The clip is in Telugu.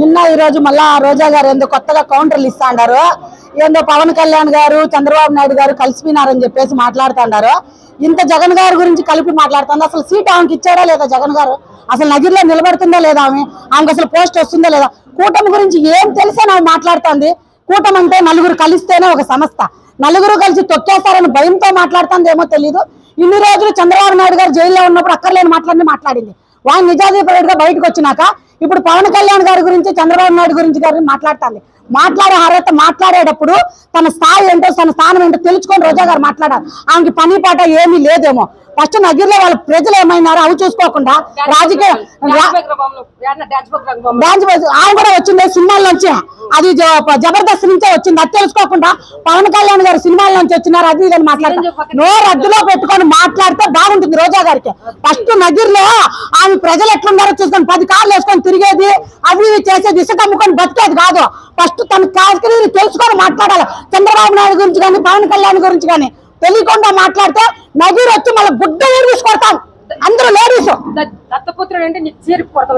నిన్న ఈ రోజు మళ్ళా రోజా గారు ఏందో కొత్తగా కౌంటర్లు ఇస్తాండారు. ఏందో పవన్ కళ్యాణ్ గారు చంద్రబాబు నాయుడు గారు కలిసిపోయినారని చెప్పేసి మాట్లాడుతున్నారు ఇంత జగన్ గారి గురించి కలిపి మాట్లాడుతుంది. అసలు సీట్ ఆమెకి ఇచ్చారా లేదా జగన్ గారు? అసలు నగిరిలో నిలబడుతుందా లేదా ఆమె? ఆమెకు అసలు పోస్ట్ వస్తుందా లేదా? కూటమి గురించి ఏం తెలిసే ఆమె మాట్లాడుతుంది. కూటమి అంటే నలుగురు కలిస్తేనే ఒక సంస్థ. నలుగురు కలిసి తొక్కేస్తారని భయంతో మాట్లాడుతుందేమో తెలియదు ఇన్ని రోజులు చంద్రబాబు నాయుడు గారు జైల్లో ఉన్నప్పుడు అక్కర్లేని మాట్లాడి మాట్లాడింది. వాయిన్ నిజాధిపతిగా బయటకు వచ్చినాక ఇప్పుడు పవన్ కళ్యాణ్ గారి గురించి చంద్రబాబు నాయుడు గురించి గారిని మాట్లాడుతుంది. మాట్లాడే అర్హత మాట్లాడేటప్పుడు తన స్థాయి ఏంటో తన స్థానం ఏంటో తెలుసుకొని రోజా గారు మాట్లాడారు. ఆమెకి పని పాట ఏమీ లేదేమో. ఫస్ట్ నగిరిలో వాళ్ళ ప్రజలు ఏమైనారో అవి చూసుకోకుండా రాజకీయ ఆమె కూడా వచ్చింది సినిమాల నుంచి. అది జబర్దస్త్ నుంచే వచ్చింది. అది తెలుసుకోకుండా పవన్ కళ్యాణ్ గారు సినిమాల నుంచి వచ్చినారు. అది ఇదని మాట్లాడతారు నో రద్దులో పెట్టుకొని మాట్లాడితే బాగుంటుంది రోజా గారికి. ఫస్ట్ నగిరిలో ఆమె ప్రజలు ఎట్లున్నారో చూసుకొని పది కార్లు వేసుకొని తిరిగేది అవి ఇవి చేసేది ఇసుక అమ్ముకొని బతికేది కాదు. ఫస్ట్ తన కాసుకుని తెలుసుకొని మాట్లాడాలి. చంద్రబాబు నాయుడు గురించి కానీ పవన్ కళ్యాణ్ గురించి కానీ తెలియకుండా మాట్లాడితే నగిరి వచ్చి మళ్ళీ గుడ్డ ఊరు తీసుకొడతాం అందరూ లేడీస్. దత్తపుత్రుడు అంటే కొడతాం